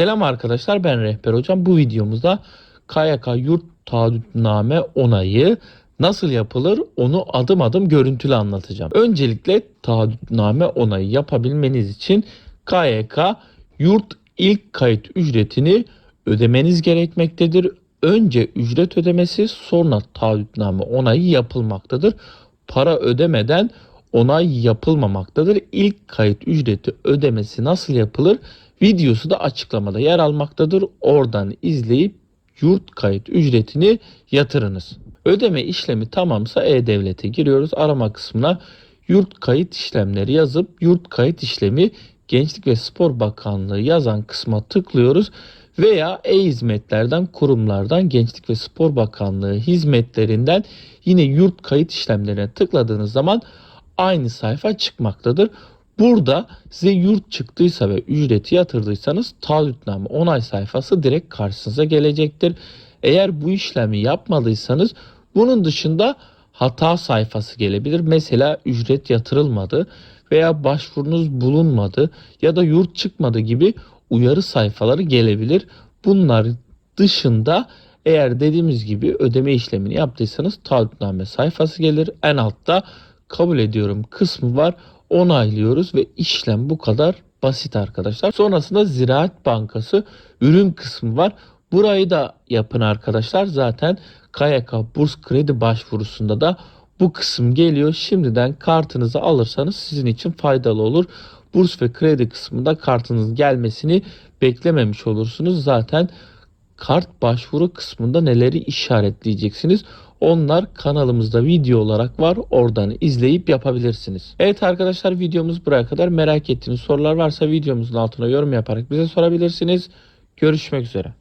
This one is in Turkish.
Selam arkadaşlar ben Rehber Hocam. Bu videomuzda KYK yurt taahhütname onayı nasıl yapılır onu adım adım görüntülü anlatacağım. Öncelikle taahhütname onayı yapabilmeniz için KYK yurt ilk kayıt ücretini ödemeniz gerekmektedir. Önce ücret ödemesi sonra taahhütname onayı yapılmaktadır. Para ödemeden onay yapılmamaktadır. İlk kayıt ücreti ödemesi nasıl yapılır? Videosu da açıklamada yer almaktadır. Oradan izleyip yurt kayıt ücretini yatırınız. Ödeme işlemi tamamsa E-Devlet'e giriyoruz. Arama kısmına yurt kayıt işlemleri yazıp yurt kayıt işlemi Gençlik ve Spor Bakanlığı yazan kısma tıklıyoruz veya e-hizmetlerden, kurumlardan, Gençlik ve Spor Bakanlığı hizmetlerinden yine yurt kayıt işlemlerine tıkladığınız zaman aynı sayfa çıkmaktadır. Burada size yurt çıktıysa ve ücreti yatırdıysanız taahhütname onay sayfası direkt karşınıza gelecektir. Eğer bu işlemi yapmadıysanız bunun dışında hata sayfası gelebilir. Mesela ücret yatırılmadı veya başvurunuz bulunmadı ya da yurt çıkmadı gibi uyarı sayfaları gelebilir. Bunlar dışında eğer dediğimiz gibi ödeme işlemini yaptıysanız taahhütname sayfası gelir. En altta kabul ediyorum kısmı var. Onaylıyoruz ve işlem bu kadar basit arkadaşlar. Sonrasında Ziraat Bankası ürün kısmı var. Burayı da yapın arkadaşlar. Zaten KYK burs kredi başvurusunda da bu kısım geliyor. Şimdiden kartınızı alırsanız sizin için faydalı olur. Burs ve kredi kısmında kartınızın gelmesini beklememiş olursunuz. Zaten kart başvuru kısmında neleri işaretleyeceksiniz? Onlar kanalımızda video olarak var. Oradan izleyip yapabilirsiniz. Evet arkadaşlar videomuz buraya kadar. Merak ettiğiniz sorular varsa videomuzun altına yorum yaparak bize sorabilirsiniz. Görüşmek üzere.